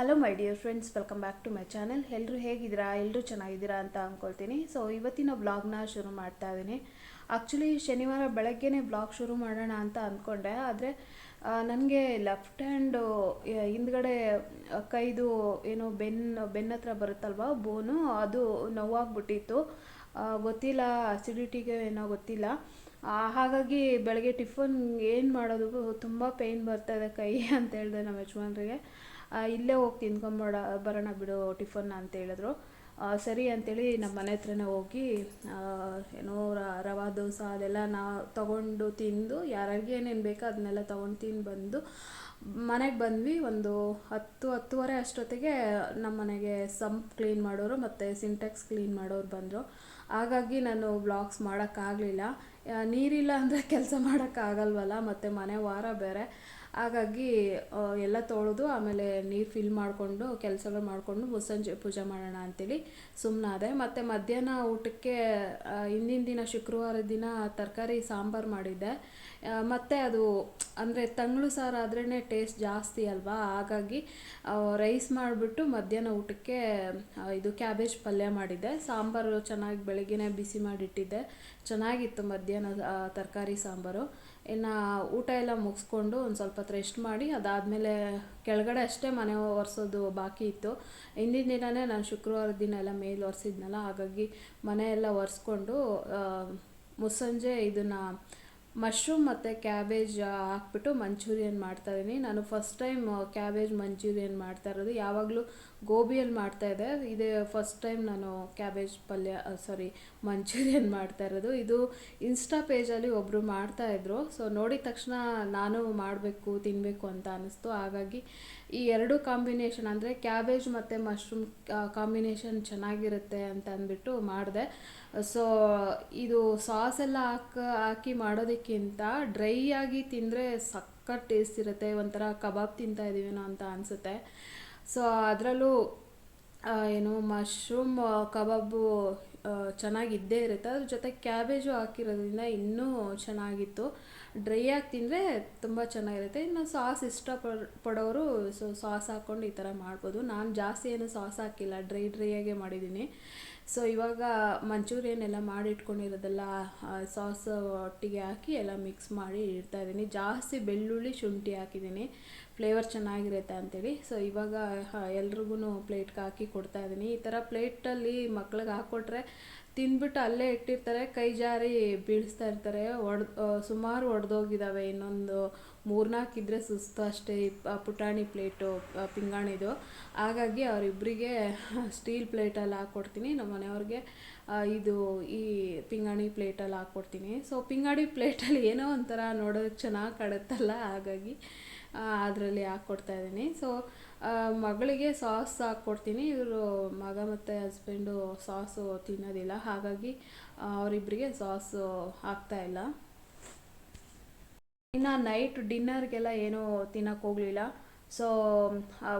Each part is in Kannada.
Hello my dear friends welcome back to my channel ಎಲ್ಲರೂ ಹೇಗಿದ್ದೀರಾ? ಎಲ್ಲರೂ ಚೆನ್ನಾಗಿದ್ದೀರಾ ಅಂತ ಅಂದ್ಕೊಳ್ತೀನಿ ಸೊ ಇವತ್ತಿನ ಬ್ಲಾಗ್ನ ಶುರು ಮಾಡ್ತಾ ಇದ್ದೀನಿ. ಆ್ಯಕ್ಚುಲಿ ಶನಿವಾರ ಬೆಳಗ್ಗೆನೇ ಬ್ಲಾಗ್ ಶುರು ಮಾಡೋಣ ಅಂತ ಅಂದ್ಕೊಂಡೆ ಆದರೆ ನನಗೆ ಲೆಫ್ಟ್ ಹ್ಯಾಂಡು ಹಿಂದ್ಗಡೆ ಕೈದು ಏನೋ ಬೆನ್ನು ಬೆನ್ನ ಹತ್ರ ಬರುತ್ತಲ್ವ ಬೋನು ಅದು ನೋವಾಗ್ಬಿಟ್ಟಿತ್ತು. ಗೊತ್ತಿಲ್ಲ ಅಸಿಡಿಟಿಗೆ ಏನೋ ಗೊತ್ತಿಲ್ಲ. ಹಾಗಾಗಿ ಬೆಳಗ್ಗೆ ಟಿಫನ್ ಏನು ಮಾಡೋದು, ತುಂಬ ಪೇಯ್ನ್ ಇದೆ ಕೈ ಅಂತ ಹೇಳಿದೆ ನಮ್ಮ ಯಜಮಾನ್ರಿಗೆ. ಇಲ್ಲೇ ಹೋಗಿ ತಿನ್ಕೊಂಬಡ ಬರೋಣ ಬಿಡು ಟಿಫನ್ ಅಂತ ಹೇಳಿದ್ರು. ಸರಿ ಅಂತೇಳಿ ನಮ್ಮ ಮನೆ ಹತ್ರನೇ ಹೋಗಿ ಏನೋ ರವಾ ದೋಸೆ ಅದೆಲ್ಲ ನಾವು ತಗೊಂಡು ತಿಂದು, ಯಾರ್ಯಾರಿಗೆ ಏನೇನು ಬೇಕೋ ಅದನ್ನೆಲ್ಲ ತೊಗೊಂಡು ತಿಂದು ಬಂದು, ಮನೆಗೆ ಬಂದ್ವಿ. ಒಂದು ಹತ್ತು, ಹತ್ತುವರೆ ಅಷ್ಟೊತ್ತಿಗೆ ನಮ್ಮ ಮನೆಗೆ ಸಂಪ್ ಕ್ಲೀನ್ ಮಾಡೋರು ಮತ್ತು ಸಿಂಟೆಕ್ಸ್ ಕ್ಲೀನ್ ಮಾಡೋರು ಬಂದರು. ಹಾಗಾಗಿ ನಾನು ಬ್ಲಾಗ್ಸ್ ಮಾಡೋಕ್ಕಾಗಲಿಲ್ಲ ನೀರಿಲ್ಲ ಅಂದರೆ ಕೆಲಸ ಮಾಡೋಕ್ಕಾಗಲ್ವಲ್ಲ ಮತ್ತು ಮನೆ ವಾರ ಬೇರೆ. ಹಾಗಾಗಿ ಎಲ್ಲ ತೊಳೆದು ಆಮೇಲೆ ನೀರು ಫಿಲ್ ಮಾಡಿಕೊಂಡು, ಕೆಲಸಗಳು ಮಾಡಿಕೊಂಡು ಮುಸ್ಸಂಜೆ ಪೂಜೆ ಮಾಡೋಣ ಅಂತೇಳಿ ಸುಮ್ಮನಾದೆ ಮತ್ತು ಮಧ್ಯಾಹ್ನ ಊಟಕ್ಕೆ ಹಿಂದಿನ ದಿನ ಶುಕ್ರವಾರ ದಿನ ತರಕಾರಿ, ಸಾಂಬಾರು ಮಾಡಿದ್ದೆ. ಮತ್ತು ಅದು, ಅಂದರೆ ತಂಗ್ಳು ಸಾರು ಆದ್ರೇ ಟೇಸ್ಟ್ ಜಾಸ್ತಿ ಅಲ್ವಾ? ಹಾಗಾಗಿ ರೈಸ್ ಮಾಡಿಬಿಟ್ಟು ಮಧ್ಯಾಹ್ನ ಊಟಕ್ಕೆ ಇದು ಕ್ಯಾಬೇಜ್ ಪಲ್ಯ ಮಾಡಿದ್ದೆ. ಸಾಂಬಾರು ಚೆನ್ನಾಗಿ ಬೆಳಗ್ಗೆನೇ ಬಿಸಿ ಮಾಡಿಟ್ಟಿದ್ದೆ. ಚೆನ್ನಾಗಿತ್ತು ಮಧ್ಯಾಹ್ನ ತರಕಾರಿ, ಸಾಂಬಾರು. ಇನ್ನು ಊಟ ಎಲ್ಲ ಮುಗಿಸ್ಕೊಂಡು ಒಂದು ಸ್ವಲ್ಪ ಹೊತ್ತು ರೆಸ್ಟ್ ಮಾಡಿ, ಅದಾದಮೇಲೆ ಕೆಳಗಡೆ ಅಷ್ಟೇ ಮನೆ ಒರೆಸೋದು ಬಾಕಿ ಇತ್ತು. ಹಿಂದಿನ ದಿನವೇ ನಾನು ಶುಕ್ರವಾರದ ದಿನ ಎಲ್ಲ ಮೇಲೆ ಒರೆಸಿದ್ನಲ್ಲ, ಹಾಗಾಗಿ ಮನೆ ಎಲ್ಲ ಒರೆಸ್ಕೊಂಡು ಮುಸ್ಸಂಜೆ ಇದನ್ನು ಮಶ್ರೂಮ್ ಮತ್ತು ಕ್ಯಾಬೇಜ್ ಹಾಕ್ಬಿಟ್ಟು ಮಂಚೂರಿಯನ್ ಮಾಡ್ತಾಯಿದ್ದೀನಿ ನಾನು ಫಸ್ಟ್ ಟೈಮ್ ಕ್ಯಾಬೇಜ್ ಮಂಚೂರಿಯನ್ ಮಾಡ್ತಾ ಇರೋದು. ಯಾವಾಗಲೂ ಗೋಬಿಯಲ್ಲಿ ಮಾಡ್ತಾ ಇದೆ. ಇದೇ ಫಸ್ಟ್ ಟೈಮ್ ನಾನು ಕ್ಯಾಬೇಜ್ ಪಲ್ಯ ಸಾರಿ ಮಂಚೂರಿಯನ್ ಮಾಡ್ತಾ ಇರೋದು. ಇದು ಇನ್ಸ್ಟಾ ಪೇಜಲ್ಲಿ ಒಬ್ಬರು ಮಾಡ್ತಾಯಿದ್ರು ಸೊ ನೋಡಿದ ತಕ್ಷಣ ನಾನು ಮಾಡಬೇಕು ತಿನ್ನಬೇಕು ಅಂತ ಅನ್ನಿಸ್ತು. ಹಾಗಾಗಿ ಈ ಎರಡು ಕಾಂಬಿನೇಷನ್ ಅಂದರೆ ಕ್ಯಾಬೇಜ್ ಮತ್ತು ಮಶ್ರೂಮ್ ಕಾಂಬಿನೇಷನ್ ಚೆನ್ನಾಗಿರುತ್ತೆ ಅಂತ ಅಂದ್ಬಿಟ್ಟು ಮಾಡಿದೆ. ಸೊ ಇದು ಸಾಸ್ ಎಲ್ಲ ಹಾಕ, ಹಾಕಿ ಮಾಡೋದಕ್ಕಿಂತ ಡ್ರೈ ಆಗಿ ತಿಂದರೆ ಸಖತ್ ಟೇಸ್ಟ್ ಇರುತ್ತೆ. ಒಂಥರ ಕಬಾಬ್ ತಿಂತಾ ಇದ್ದೀವೇನೋ ಅಂತ ಅನಿಸುತ್ತೆ. ಸೊ ಅದರಲ್ಲೂ ಏನು ಮಶ್ರೂಮ್ ಕಬಾಬು ಚೆನ್ನಾಗಿದ್ದೇ ಇರುತ್ತೆ. ಅದ್ರ ಜೊತೆ ಕ್ಯಾಬೇಜು ಹಾಕಿರೋದ್ರಿಂದ ಇನ್ನೂ ಚೆನ್ನಾಗಿತ್ತು. ಡ್ರೈ ಆಗಿ ತಿಂದರೆ ತುಂಬ ಚೆನ್ನಾಗಿರುತ್ತೆ. ಇನ್ನು ಸಾಸ್ ಇಷ್ಟ ಪಡೋರು ಸೊ ಸಾಸ್ ಹಾಕ್ಕೊಂಡು ಈ ಥರ ಮಾಡ್ಬೋದು. ನಾನು ಜಾಸ್ತಿ ಏನು ಸಾಸ್ ಹಾಕಿಲ್ಲ. ಡ್ರೈ ಡ್ರೈಯಾಗೆ ಮಾಡಿದ್ದೀನಿ. ಸೊ ಇವಾಗ ಮಂಚೂರಿಯನ್ ಎಲ್ಲ ಮಾಡಿ ಇಟ್ಕೊಂಡಿರೋದೆಲ್ಲ ಸಾಸ್ ಒಟ್ಟಿಗೆ ಹಾಕಿ ಎಲ್ಲ ಮಿಕ್ಸ್ ಮಾಡಿ ಇಡ್ತಾ ಇದ್ದೀನಿ. ಜಾಸ್ತಿ ಬೆಳ್ಳುಳ್ಳಿ ಶುಂಠಿ ಹಾಕಿದ್ದೀನಿ. ಫ್ಲೇವರ್ ಚೆನ್ನಾಗಿರುತ್ತೆ ಅಂತೇಳಿ. ಸೊ ಇವಾಗ ಎಲ್ರಿಗೂ ಪ್ಲೇಟ್ಗೆ ಹಾಕಿ ಕೊಡ್ತಾ ಇದ್ದೀನಿ. ಈ ಥರ ಪ್ಲೇಟಲ್ಲಿ ಮಕ್ಳಿಗೆ ಹಾಕ್ಕೊಟ್ರೆ ತಿಂದ್ಬಿಟ್ಟು ಅಲ್ಲೇ ಇಟ್ಟಿರ್ತಾರೆ. ಕೈ ಜಾರಿ ಬೀಳಿಸ್ತಾ ಇರ್ತಾರೆ. ಒಡ್ ಸುಮಾರು ಒಡೆದೋಗಿದ್ದಾವೆ ಇನ್ನೊಂದು ಮೂರ್ನಾಲ್ಕು ಇದ್ದರೆ ಸುಸ್ತು ಅಷ್ಟೇ ಪುಟಾಣಿ ಪ್ಲೇಟು ಪಿಂಗಾಣಿದು. ಹಾಗಾಗಿ ಅವರಿಬ್ಬರಿಗೆ ಸ್ಟೀಲ್ ಪ್ಲೇಟಲ್ಲಿ ಹಾಕ್ಕೊಡ್ತೀನಿ ನಮ್ಮ ಮನೆಯವ್ರಿಗೆ ಇದು ಈ ಪಿಂಗಾಣಿ ಪ್ಲೇಟಲ್ಲಿ ಹಾಕ್ಕೊಡ್ತೀನಿ ಸೊ, ಪಿಂಗಾಣಿ ಪ್ಲೇಟಲ್ಲಿ ಏನೋ ಒಂಥರ ನೋಡೋದಕ್ಕೆ ಚೆನ್ನಾಗಿ ಕಾಣುತ್ತಲ್ಲ, ಹಾಗಾಗಿ ಅದರಲ್ಲಿ ಹಾಕ್ಕೊಡ್ತಾ ಇದ್ದೀನಿ. ಸೊ ಮಗಳಿಗೆ ಸಾಸ್ ಹಾಕ್ಕೊಡ್ತೀನಿ ಇವರು ಮಗ ಮತ್ತು ಹಸ್ಬೆಂಡು ಸಾಸು ತಿನ್ನೋದಿಲ್ಲ. ಹಾಗಾಗಿ ಅವರಿಬ್ಬರಿಗೆ ಸಾಸು ಹಾಕ್ತಾ ಇಲ್ಲ. ಇನ್ನು ನೈಟ್ ಡಿನ್ನರ್ಗೆಲ್ಲ ಏನೂ ತಿನ್ನಕ್ಕೆ ಹೋಗಲಿಲ್ಲ. ಸೊ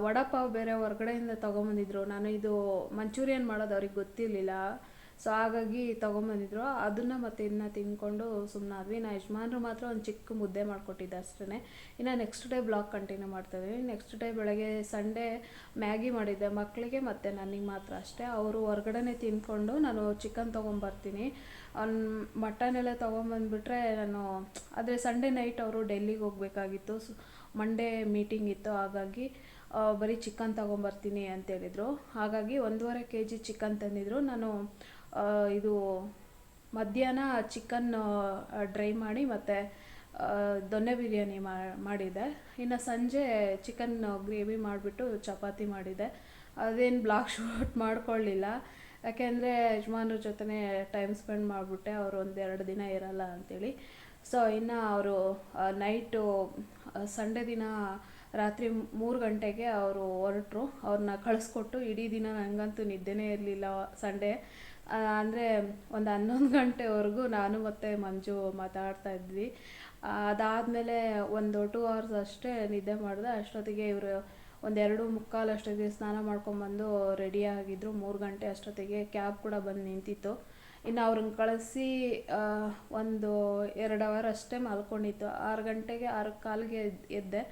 ವಡಾಪಾವ್ ಬೇರೆ ಹೊರ್ಗಡೆಯಿಂದ ತೊಗೊಂಬಂದಿದ್ರು. ನಾನು ಇದು ಮಂಚೂರಿಯನ್ ಮಾಡೋದು ಅವ್ರಿಗೆ ಗೊತ್ತಿರಲಿಲ್ಲ. ಸೊ ಹಾಗಾಗಿ ತೊಗೊಂಬಂದಿದ್ರು. ಅದನ್ನು ಮತ್ತೆ ಇದನ್ನ ತಿಂದ್ಕೊಂಡು ಸುಮ್ಮನಾದ್ವಿ ನಾ ಯಜಮಾನ್ರು ಮಾತ್ರ ಒಂದು ಚಿಕ್ಕ ಮುದ್ದೆ ಮಾಡಿಕೊಟ್ಟಿದ್ದೆ ಅಷ್ಟೇ ಇನ್ನು ನೆಕ್ಸ್ಟ್ ಡೇ ಬ್ಲಾಗ್ ಕಂಟಿನ್ಯೂ ಮಾಡ್ತಾಯಿದ್ವಿ ನೆಕ್ಸ್ಟ್ ಡೇ ಬೆಳಗ್ಗೆ ಸಂಡೇ ಮ್ಯಾಗಿ ಮಾಡಿದ್ದೆ. ಮಕ್ಕಳಿಗೆ ಮತ್ತು ನನಗೆ ಮಾತ್ರ ಅಷ್ಟೇ. ಅವರು ಹೊರ್ಗಡೆನೇ ತಿಂದ್ಕೊಂಡು ನಾನು ಚಿಕನ್ ತೊಗೊಂಬರ್ತೀನಿ. ಮಟನ್ ಎಲ್ಲ ತೊಗೊಂಬಂದ್ಬಿಟ್ರೆ ನಾನು, ಆದರೆ ಸಂಡೇ ನೈಟ್ ಅವರು ಡೆಲ್ಲಿಗೆ ಹೋಗಬೇಕಾಗಿತ್ತು. ಸೊ ಮಂಡೇ ಮೀಟಿಂಗ್ ಇತ್ತು. ಹಾಗಾಗಿ ಬರೀ ಚಿಕನ್ ತೊಗೊಂಬರ್ತೀನಿ ಅಂತೇಳಿದರು ಹಾಗಾಗಿ ಒಂದೂವರೆ ಕೆ ಜಿ ಚಿಕನ್ ತಂದಿದ್ರು. ನಾನು ಇದು ಮಧ್ಯಾಹ್ನ ಚಿಕನ್ ಡ್ರೈ ಮಾಡಿ ಮತ್ತು ದೊನ್ನೆ ಬಿರಿಯಾನಿ ಮಾಡಿದೆ. ಇನ್ನು ಸಂಜೆ ಚಿಕನ್ ಗ್ರೇವಿ ಮಾಡಿಬಿಟ್ಟು ಚಪಾತಿ ಮಾಡಿದೆ. ಅದೇನು ಬ್ಲಾಗ್ ಶೂಟ್ ಮಾಡ್ಕೊಳ್ಳಿಲ್ಲ. ಯಾಕೆಂದರೆ ಯಜಮಾನ್ರ ಜೊತೆ ಟೈಮ್ ಸ್ಪೆಂಡ್ ಮಾಡಿಬಿಟ್ಟೆ. ಅವರು ಒಂದೆರಡು ದಿನ ಇರಲ್ಲ ಅಂಥೇಳಿ ಸೊ ಇನ್ನು ಅವರು ನೈಟು ಸಂಡೇ ದಿನ ರಾತ್ರಿ ಮೂರು ಗಂಟೆಗೆ ಅವರು ಹೊರಟರು. ಅವ್ರನ್ನ ಕಳಿಸ್ಕೊಟ್ಟು ಇಡೀ ದಿನ ನನಗಂತೂ ನಿದ್ದೆನೇ ಇರಲಿಲ್ಲ ಸಂಡೇ ಅಂದರೆ ಒಂದು ಹನ್ನೊಂದು ಗಂಟೆವರೆಗೂ ನಾನು ಮತ್ತು ಮಂಜು ಮಾತಾಡ್ತಾ ಇದ್ವಿ. ಅದಾದಮೇಲೆ ಒಂದು ಟೂ ಅವರ್ಸ್ ಅಷ್ಟೇ ನಿದ್ದೆ ಮಾಡಿದೆ. ಅಷ್ಟೊತ್ತಿಗೆ ಇವರು ಒಂದೆರಡು ಮುಕ್ಕಾಲು ಅಷ್ಟೊತ್ತಿಗೆ ಸ್ನಾನ ಮಾಡ್ಕೊಂಬಂದು ರೆಡಿ ಆಗಿದ್ರು. ಮೂರು ಗಂಟೆ ಅಷ್ಟೊತ್ತಿಗೆ ಕ್ಯಾಬ್ ಕೂಡ ಬಂದು ನಿಂತಿತ್ತು. ಇನ್ನು ಅವ್ರನ್ನ ಕಳಿಸಿ ಒಂದು ಎರಡು ಅವರ್ ಅಷ್ಟೇ ಮಲ್ಕೊಂಡಿತ್ತು. ಆರು ಗಂಟೆಗೆ ಆರು ಕಾಲಿಗೆ ಎದ್ದೆ.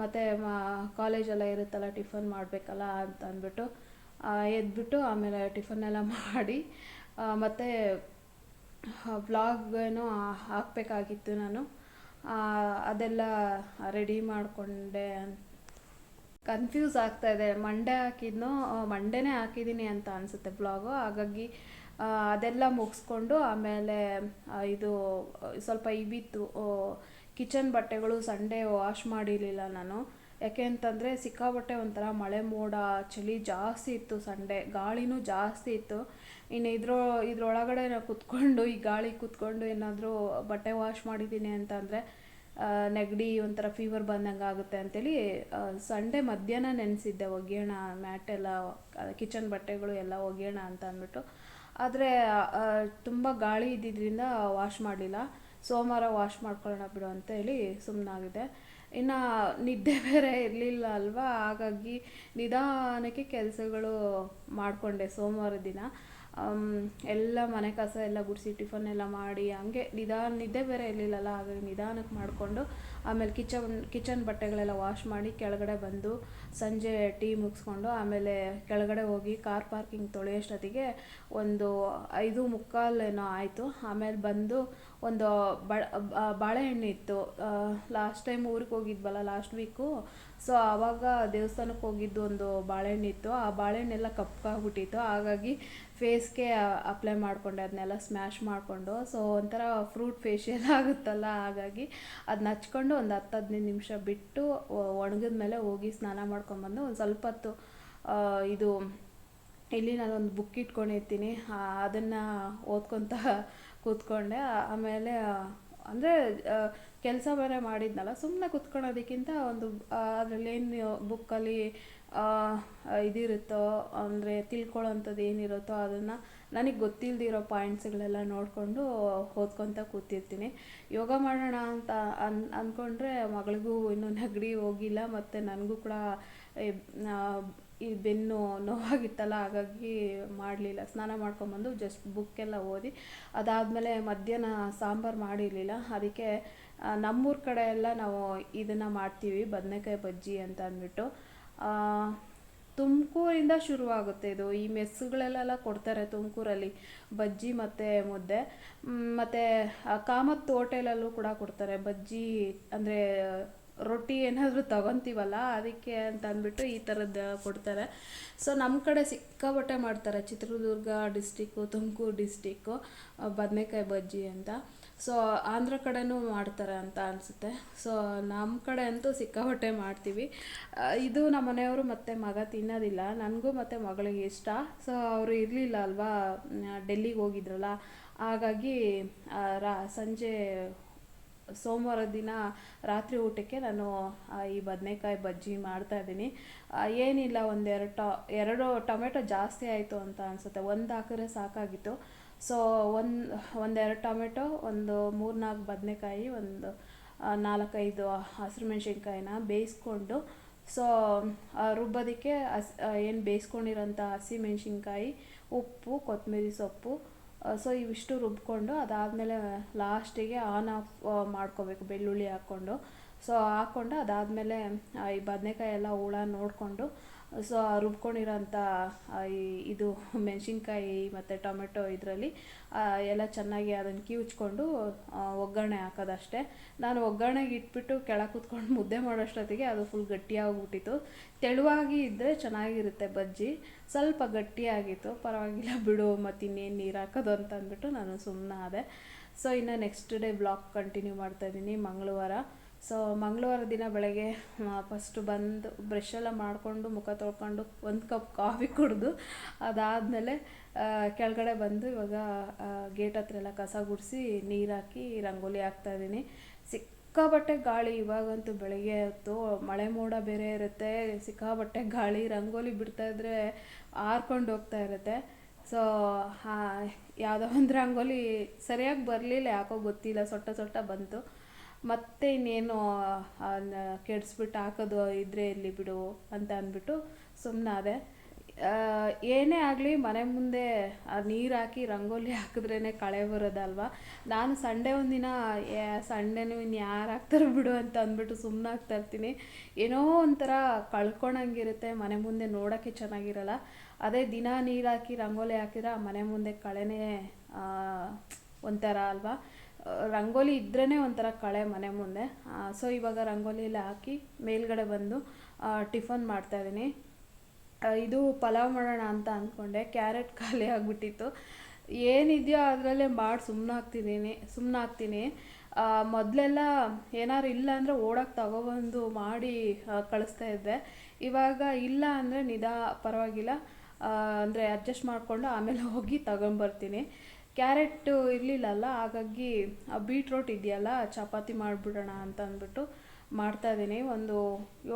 ಮತ್ತು ಮಾ ಕಾಲೇಜೆಲ್ಲ ಇರುತ್ತಲ್ಲ, ಟಿಫನ್ ಮಾಡಬೇಕಲ್ಲ ಅಂತ ಅಂದ್ಬಿಟ್ಟು. ಎದ್ಬಿಟ್ಟು ಆಮೇಲೆ ಟಿಫನ್ ಎಲ್ಲ ಮಾಡಿ ಮತ್ತು ವ್ಲಾಗ್ ಏನೋ ಹಾಕಬೇಕಾಗಿತ್ತು ನಾನು. ಅದೆಲ್ಲ ರೆಡಿ ಮಾಡಿಕೊಂಡೆ ಕನ್ಫ್ಯೂಸ್ ಆಗ್ತಾ ಇದೆ. ಮಂಡೇ ಹಾಕಿದ್ನೋ ಮಂಡೇನೇ ಹಾಕಿದ್ದೀನಿ ಅಂತ ಅನಿಸುತ್ತೆ ಬ್ಲಾಗು ಹಾಗಾಗಿ ಅದೆಲ್ಲ ಮುಗಿಸ್ಕೊಂಡು ಆಮೇಲೆ ಇದು, ಸ್ವಲ್ಪ ಇಬಿತ್ತು ಕಿಚನ್ ಬಟ್ಟೆಗಳು ಸಂಡೇ ವಾಶ್ ಮಾಡಿರಲಿಲ್ಲ ನಾನು. ಯಾಕೆ ಅಂತಂದರೆ ಸಿಕ್ಕಾಬಟ್ಟೆ ಒಂಥರ ಮಳೆ ಮೋಡ, ಚಳಿ ಜಾಸ್ತಿ ಇತ್ತು ಸಂಡೇ, ಗಾಳಿನೂ ಜಾಸ್ತಿ ಇತ್ತು. ಇನ್ನು ಇದ್ರ, ಇದ್ರೊಳಗಡೆ ನಾವು ಕುತ್ಕೊಂಡು, ಈ ಗಾಳಿ ಕುತ್ಕೊಂಡು ಏನಾದರೂ ಬಟ್ಟೆ ವಾಶ್ ಮಾಡಿದ್ದೀನಿ ಅಂತಂದರೆ ನೆಗಡಿ ಒಂಥರ ಫೀವರ್ ಬಂದಂಗೆ ಆಗುತ್ತೆ ಅಂತೇಳಿ ಸಂಡೇ ಮಧ್ಯಾಹ್ನ ನೆನೆಸಿದ್ದೆ ಒಗೆಯೋಣ ಮ್ಯಾಟೆಲ್ಲ ಕಿಚನ್ ಬಟ್ಟೆಗಳು ಎಲ್ಲ ಒಗೆಯೋಣ ಅಂತ ಅಂದ್ಬಿಟ್ಟು. ಆದರೆ ತುಂಬ ಗಾಳಿ ಇದ್ದಿದ್ದರಿಂದ ವಾಶ್ ಮಾಡಲಿಲ್ಲ. ಸೋಮವಾರ ವಾಶ್ ಮಾಡ್ಕೊಳ್ಳೋಣ ಬಿಡು ಅಂತ ಹೇಳಿ ಸುಮ್ಮನಾಗಿದೆ ಇನ್ನು ನಿದ್ದೆ ಬೇರೆ ಇರಲಿಲ್ಲ ಅಲ್ವಾ? ಹಾಗಾಗಿ ನಿಧಾನಕ್ಕೆ ಕೆಲಸಗಳು ಮಾಡಿಕೊಂಡೆ ಸೋಮವಾರ ದಿನ. ಎಲ್ಲ ಮನೆ ಕಸ ಎಲ್ಲ ಗುಡಿಸಿ, ಟಿಫನ್ ಎಲ್ಲ ಮಾಡಿ, ಹಂಗೆ ನಿಧಾನ, ನಿದ್ದೆ ಬೇರೆ ಇರಲಿಲ್ಲಲ್ಲ, ಹಾಗಾಗಿ ನಿಧಾನಕ್ಕೆ ಮಾಡಿಕೊಂಡು, ಆಮೇಲೆ ಕಿಚನ್ ಕಿಚನ್ ಬಟ್ಟೆಗಳೆಲ್ಲ ವಾಶ್ ಮಾಡಿ ಕೆಳಗಡೆ ಬಂದು ಸಂಜೆ ಟೀ ಮುಗಿಸ್ಕೊಂಡು, ಆಮೇಲೆ ಕೆಳಗಡೆ ಹೋಗಿ ಕಾರ್ ಪಾರ್ಕಿಂಗ್ ತೊಳೆಯೋಷ್ಟೊತ್ತಿಗೆ ಒಂದು ಐದು ಮುಕ್ಕಾಲೇನೋ ಆಯಿತು. ಆಮೇಲೆ ಬಂದು ಒಂದು ಬಾಳೆಹಣ್ಣು ಇತ್ತು. ಲಾಸ್ಟ್ ಟೈಮ್ ಊರಿಗೆ ಹೋಗಿದ್ವಲ್ಲ ಲಾಸ್ಟ್ ವೀಕು ಸೊ ಆವಾಗ ದೇವಸ್ಥಾನಕ್ಕೆ ಹೋಗಿದ್ದು ಒಂದು ಬಾಳೆಹಣ್ಣು ಇತ್ತು. ಆ ಬಾಳೆಹಣ್ಣೆಲ್ಲ ಕಪ್ಪಾಗ್ಬಿಟ್ಟಿತ್ತು ಹಾಗಾಗಿ ಫೇಸ್ಗೆ ಅಪ್ಲೈ ಮಾಡಿಕೊಂಡೆ. ಅದನ್ನೆಲ್ಲ ಸ್ಮ್ಯಾಶ್ ಮಾಡಿಕೊಂಡು. ಸೊ ಒಂಥರ ಫ್ರೂಟ್ ಫೇಶಿಯಲ್ ಆಗುತ್ತಲ್ಲ, ಹಾಗಾಗಿ ಅದನ್ನ ಹಚ್ಕೊಂಡು ಒಂದು ಹತ್ತು ಹದಿನೈದು ನಿಮಿಷ ಬಿಟ್ಟು ಒಣಗಿದ ಮೇಲೆ ಹೋಗಿ ಸ್ನಾನ ಮಾಡ್ಕೊಂಬಂದು ಒಂದು ಸ್ವಲ್ಪ ಹೊತ್ತು ಇದು, ಇಲ್ಲಿ ನಾನೊಂದು ಬುಕ್ ಇಟ್ಕೊಂಡಿರ್ತೀನಿ. ಅದನ್ನು ಓದ್ಕೊತ ಕೂತ್ಕೊಂಡೆ. ಆಮೇಲೆ ಅಂದರೆ ಕೆಲಸ ಬೇರೆ ಮಾಡಿದ್ನಲ್ಲ ಸುಮ್ಮನೆ ಕೂತ್ಕೊಳ್ಳೋದಕ್ಕಿಂತ ಒಂದು ಅದರಲ್ಲಿ ಏನು ಬುಕ್ಕಲ್ಲಿ ಇದಿರುತ್ತೋ, ಅಂದರೆ ತಿಳ್ಕೊಳ್ಳೋಂಥದ್ದು ಏನಿರುತ್ತೋ ಅದನ್ನು ನನಗೆ ಗೊತ್ತಿಲ್ಲದಿರೋ ಪಾಯಿಂಟ್ಸ್ಗಳೆಲ್ಲ ನೋಡಿಕೊಂಡು ಓದ್ಕೊತ ಕೂತಿರ್ತೀನಿ. ಯೋಗ ಮಾಡೋಣ ಅಂತ ಅನ್ ಅಂದ್ಕೊಂಡ್ರೆ ಮಗಳಿಗೂ ಇನ್ನೂ ನೆಗಡಿ ಹೋಗಿಲ್ಲ, ಮತ್ತು ನನಗೂ ಕೂಡ ಈ, ಬೆನ್ನು ನೋವಾಗಿತ್ತಲ್ಲ ಹಾಗಾಗಿ ಮಾಡಲಿಲ್ಲ. ಸ್ನಾನ ಮಾಡ್ಕೊಂಬಂದು ಜಸ್ಟ್ ಬುಕ್ಕೆಲ್ಲ ಓದಿ ಅದಾದಮೇಲೆ ಮಧ್ಯಾಹ್ನ ಸಾಂಬಾರು ಮಾಡಿರಲಿಲ್ಲ. ಅದಕ್ಕೆ ನಮ್ಮೂರ ಕಡೆ ಎಲ್ಲ ನಾವು ಇದನ್ನು ಮಾಡ್ತೀವಿ ಬದನೆಕಾಯಿ ಬಜ್ಜಿ ಅಂತ ಅಂದ್ಬಿಟ್ಟು. ತುಮಕೂರಿಂದ ಶುರುವಾಗುತ್ತೆ ಇದು. ಈ ಮೆಸ್ಸುಗಳಲ್ಲೆಲ್ಲ ಕೊಡ್ತಾರೆ ತುಮಕೂರಲ್ಲಿ ಬಜ್ಜಿ ಮತ್ತು ಮುದ್ದೆ. ಮತ್ತು ಕಾಮತ್ ಹೋಟೆಲಲ್ಲೂ ಕೂಡ ಕೊಡ್ತಾರೆ. ಬಜ್ಜಿ ಅಂದರೆ ರೊಟ್ಟಿ ಏನಾದರೂ ತಗೊತೀವಲ್ಲ, ಅದಕ್ಕೆ ಅಂತ ಅಂದ್ಬಿಟ್ಟು ಈ ಥರದ್ದು ಕೊಡ್ತಾರೆ. ಸೊ ನಮ್ಮ ಕಡೆ ಸಿಕ್ಕಾಪಟ್ಟೆ ಮಾಡ್ತಾರೆ. ಚಿತ್ರದುರ್ಗ ಡಿಸ್ಟಿಕ್ಕು ತುಮಕೂರು ಡಿಸ್ಟಿಕ್ಕು ಬದನೆಕಾಯಿ ಬಜ್ಜಿ ಅಂತ. ಸೊ ಆಂಧ್ರ ಕಡೆನೂ ಮಾಡ್ತಾರೆ ಅಂತ ಅನಿಸುತ್ತೆ. ಸೊ ನಮ್ಮ ಕಡೆ ಅಂತೂ ಸಿಕ್ಕಾಪಟ್ಟೆ ಮಾಡ್ತೀವಿ. ಇದು ನಮ್ಮ ಮನೆಯವರು ಮತ್ತು ಮಗ ತಿನ್ನೋದಿಲ್ಲ. ನನಗೂ ಮತ್ತು ಮಗಳಿಗೆ ಇಷ್ಟ. ಸೊ ಅವರು ಇರಲಿಲ್ಲ ಅಲ್ವಾ ಡೆಲ್ಲಿಗೆ ಹೋಗಿದ್ರಲ್ಲ. ಹಾಗಾಗಿ ರಾ, ಸಂಜೆ ಸೋಮವಾರ ದಿನ ರಾತ್ರಿ ಊಟಕ್ಕೆ ನಾನು ಈ ಬದನೆಕಾಯಿ ಬಜ್ಜಿ ಮಾಡ್ತಾ ಇದ್ದೀನಿ. ಏನಿಲ್ಲ, ಒಂದೆರಡು ಟ, ಎರಡು ಟೊಮೆಟೊ ಜಾಸ್ತಿ ಆಯಿತು ಅಂತ ಅನಿಸುತ್ತೆ. ಒಂದು ಹಾಕಿದ್ರೆ ಸಾಕಾಗಿತ್ತು. ಸೊ ಒಂದು, ಒಂದೆರಡು ಟೊಮೆಟೊ, ಒಂದು ಮೂರು ನಾಲ್ಕು ಬದನೆಕಾಯಿ, ಒಂದು ನಾಲ್ಕೈದು ಹಸಿರು ಮೆಣಸಿನ್ಕಾಯಿನ ಬೇಯಿಸ್ಕೊಂಡು ಸೊ ರುಬ್ಬೋದಕ್ಕೆ ಹಸ್ ಏನು ಬೇಯಿಸ್ಕೊಂಡಿರೋಂಥ ಹಸಿ ಮೆಣಸಿನ್ಕಾಯಿ ಉಪ್ಪು, ಕೊತ್ತಂಬರಿ ಸೊಪ್ಪು ಸೊ ಇವಿಷ್ಟು ರುಬ್ಕೊಂಡು ಅದಾದಮೇಲೆ ಲಾಸ್ಟಿಗೆ ಆನ್ ಆಫ್ ಮಾಡ್ಕೋಬೇಕು, ಬೆಳ್ಳುಳ್ಳಿ ಹಾಕ್ಕೊಂಡು. ಸೊ ಹಾಕ್ಕೊಂಡು ಅದಾದಮೇಲೆ ಈ ಬದನೆಕಾಯಿ ಎಲ್ಲ ಹುಳ ನೋಡಿಕೊಂಡು ಸೊ ರುಬ್ಕೊಂಡಿರೋಂಥ ಇದು ಮೆಣಸಿನ್ಕಾಯಿ ಮತ್ತು ಟೊಮೆಟೊ ಇದರಲ್ಲಿ ಎಲ್ಲ ಚೆನ್ನಾಗಿ ಅದನ್ನು ಕಿವುಚ್ಕೊಂಡು ಒಗ್ಗರಣೆ ಹಾಕೋದಷ್ಟೇ. ನಾನು ಒಗ್ಗರಣೆಗೆ ಇಟ್ಬಿಟ್ಟು ಕೆಳಗೆ ಕೂತ್ಕೊಂಡು ಮುದ್ದೆ ಮಾಡೋಷ್ಟೊತ್ತಿಗೆ ಅದು ಫುಲ್ ಗಟ್ಟಿಯಾಗ್ಬಿಟ್ಟಿತ್ತು. ತೆಳುವಾಗಿ ಇದ್ದರೆ ಚೆನ್ನಾಗಿರುತ್ತೆ ಬಜ್ಜಿ. ಸ್ವಲ್ಪ ಗಟ್ಟಿಯಾಗಿತ್ತು. ಪರವಾಗಿಲ್ಲ ಬಿಡು, ಮತ್ತು ಇನ್ನೇನು ನೀರು ಹಾಕೋದು ಅಂತ ಅಂದ್ಬಿಟ್ಟು ನಾನು ಸುಮ್ಮನೆ ಆದೆ. ಸೊ ಇನ್ನು ನೆಕ್ಸ್ಟ್ ಡೇ ಬ್ಲಾಗ್ ಕಂಟಿನ್ಯೂ ಮಾಡ್ತಾಯಿದ್ದೀನಿ ಮಂಗಳವಾರ. ಸೊ ಮಂಗಳವಾರ ದಿನ ಬೆಳಗ್ಗೆ ಫಸ್ಟು ಬಂದು ಬ್ರಷ್ ಎಲ್ಲ ಮಾಡಿಕೊಂಡು ಮುಖ ತೊಳ್ಕೊಂಡು ಒಂದು ಕಪ್ ಕಾಫಿ ಕುಡಿದು ಅದಾದಮೇಲೆ ಕೆಳಗಡೆ ಬಂದು ಇವಾಗ ಗೇಟ್ ಹತ್ರ ಎಲ್ಲ ಕಸ ಗುಡಿಸಿ ನೀರಾಕಿ ರಂಗೋಲಿ ಹಾಕ್ತಾಯಿದ್ದೀನಿ ಸಿಕ್ಕಾಪಟ್ಟೆ ಗಾಳಿ ಇವಾಗಂತೂ ಬೆಳಗ್ಗೆ ಹೊತ್ತು. ಮಳೆ ಮೋಡ ಬೇರೆ ಇರುತ್ತೆ. ಸಿಕ್ಕಾಪಟ್ಟೆ ಗಾಳಿ, ರಂಗೋಲಿ ಬಿಡ್ತಾ ಇದ್ರೆ ಆರ್ಕೊಂಡು ಹೋಗ್ತಾ ಇರುತ್ತೆ. ಸೊ ಯಾವುದೋ ಒಂದು ರಂಗೋಲಿ ಸರಿಯಾಗಿ ಬರಲಿಲ್ಲ, ಯಾಕೋ ಗೊತ್ತಿಲ್ಲ. ಸೊಟ್ಟ ಸೊಟ್ಟ ಬಂತು. ಮತ್ತೆ ಇನ್ನೇನು ಕೆಡಿಸ್ಬಿಟ್ಟು ಹಾಕೋದು ಇದ್ರೆ ಇರಲಿ ಬಿಡು ಅಂತ ಅಂದ್ಬಿಟ್ಟು ಸುಮ್ಮನಾದೆ ಏನೇ ಆಗಲಿ ಮನೆ ಮುಂದೆ ನೀರು ಹಾಕಿ ರಂಗೋಲಿ ಹಾಕಿದ್ರೇ ಕಳೆ ಬರೋದಲ್ವಾ ನಾನು ಸಂಡೇ ಒಂದಿನ ಸಂಡೇನೂ ಇನ್ನು ಯಾರು ಹಾಕ್ತಾರೆ ಬಿಡು ಅಂತ ಅಂದ್ಬಿಟ್ಟು ಸುಮ್ಮನೆ ಹಾಕ್ತಾ ಇರ್ತೀನಿ. ಏನೋ ಒಂಥರ ಕಳ್ಕೊಳಂಗಿರುತ್ತೆ ಮನೆ ಮುಂದೆ ನೋಡೋಕ್ಕೆ ಚೆನ್ನಾಗಿರಲ್ಲ. ಅದೇ ದಿನ ನೀರು ಹಾಕಿ ರಂಗೋಲಿ ಹಾಕಿದ್ರೆ ಆ ಮನೆ ಮುಂದೆ ಕಳೆನೇ ಒಂಥರ ಅಲ್ವಾ? ರಂಗೋಲಿ ಇದ್ರೇ ಒಂಥರ ಕಳೆ ಮನೆ ಮುಂದೆ. ಸೊ ಇವಾಗ ರಂಗೋಲಿ ಎಲ್ಲ ಹಾಕಿ ಮೇಲ್ಗಡೆ ಬಂದು ಟಿಫನ್ ಮಾಡ್ತಾಯಿದ್ದೀನಿ ಇದು ಪಲಾವ್ ಮಾಡೋಣ ಅಂತ ಅಂದ್ಕೊಂಡೆ ಕ್ಯಾರೆಟ್ ಖಾಲಿ ಆಗಿಬಿಟ್ಟಿತ್ತು. ಏನಿದೆಯೋ ಅದರಲ್ಲೇ ಮಾಡಿ ಸುಮ್ಮನೆ ಹಾಕ್ತಿದ್ದೀನಿ ಸುಮ್ಮನೆ ಆಗ್ತೀನಿ. ಮೊದಲೆಲ್ಲ ಏನಾದ್ರು ಇಲ್ಲ ಅಂದರೆ ಓಡಕ್ಕೆ ತಗೊಬಂದು ಮಾಡಿ ಕಳಿಸ್ತಾ ಇದ್ದೆ. ಇವಾಗ ಇಲ್ಲ ಅಂದರೆ ನಿದಾ ಪರವಾಗಿಲ್ಲ. ಅಂದರೆ ಅಡ್ಜಸ್ಟ್ ಮಾಡಿಕೊಂಡು ಆಮೇಲೆ ಹೋಗಿ ತಗೊಂಬರ್ತೀನಿ. ಕ್ಯಾರೆಟ್ ಇರಲಿಲ್ಲಲ್ಲ ಹಾಗಾಗಿ ಬೀಟ್ರೋಟ್ ಇದೆಯಲ್ಲ ಚಪಾತಿ ಮಾಡಿಬಿಡೋಣ ಅಂತ ಅಂದ್ಬಿಟ್ಟು ಮಾಡ್ತಾ ಇದ್ದೀನಿ. ಒಂದು